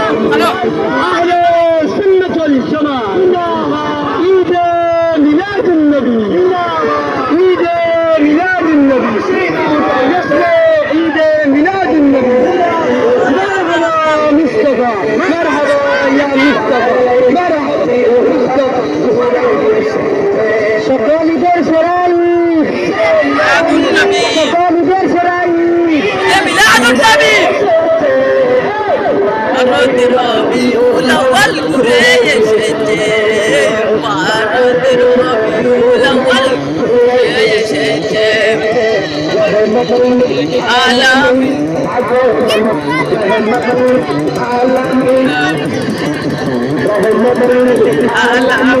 أهل السنة والجماعة عيد ميلاد النبي عيد ميلاد النبي পাঠাবি ভারত রবিউল আউয়াল ঘুরে এসেছে ভারত রবিউল আউয়াল ঘুরে এসেছে আলাম আলাম আলাম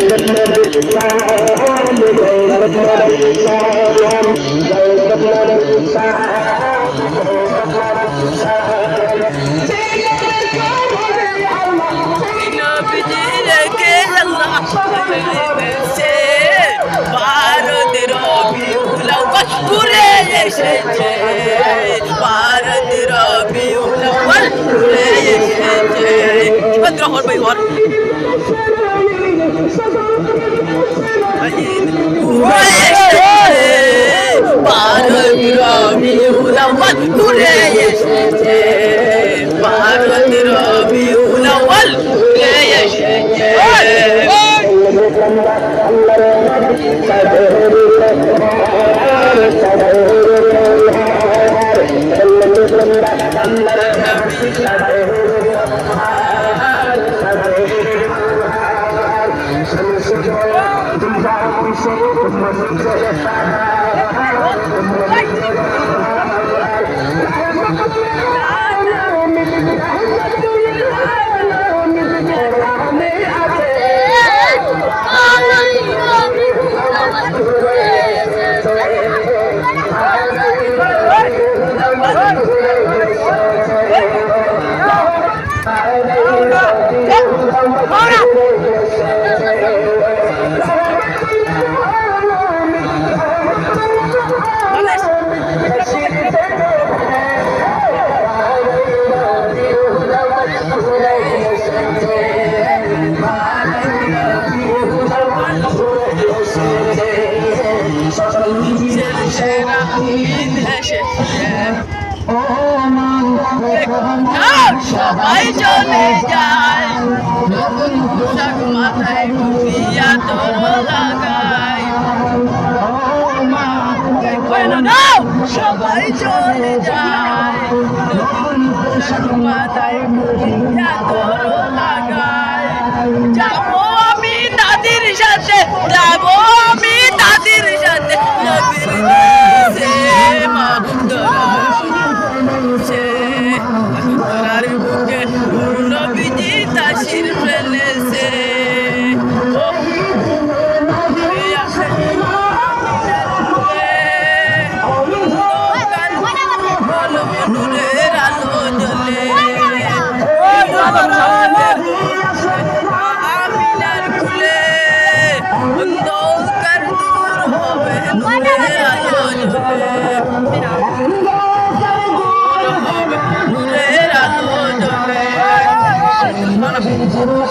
রবিউল আউয়াল ঘুরে এসেছে ভারত রবিউল আউয়াল ঘুরে এসেছে হর ভাই হর আউয়াল ঘুরে এসেছে ভারত রবিউল আউয়াল ঘুরে এসেছে Oh সবাই চলে যায়। নতুন মাথায় ঘুরিয়া তোর সবাই চলে যায়। মাথায় ঘুরিয়া তোর লাগায়। যাব আলো জ্বলে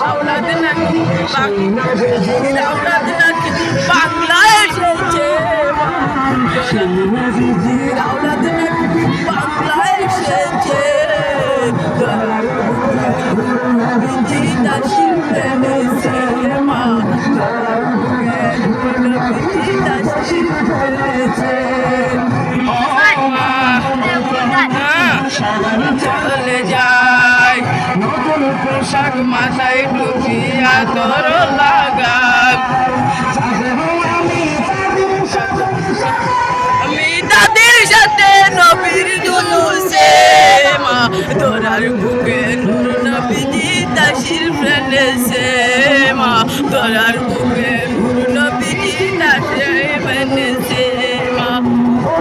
আওলাদ নাকি বাকি আওলাদ নাকি বাংলা এসেছে চলে যায়। নতুন পোশাক মাথায় ঢুকিয়া তরলা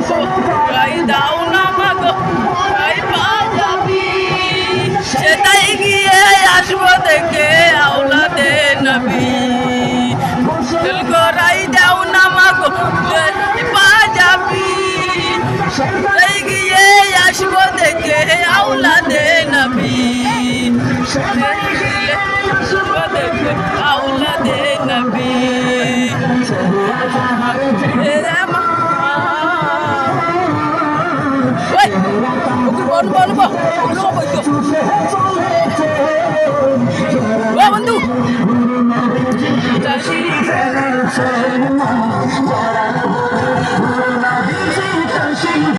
দাও না মাগো সেটাই গিয়ে আসব দেখে আওলাদে নবী। গড়াই দাও না মাগো পাজাবি সেটাই গিয়ে আসব দেখে আওলাদে নবী। সেই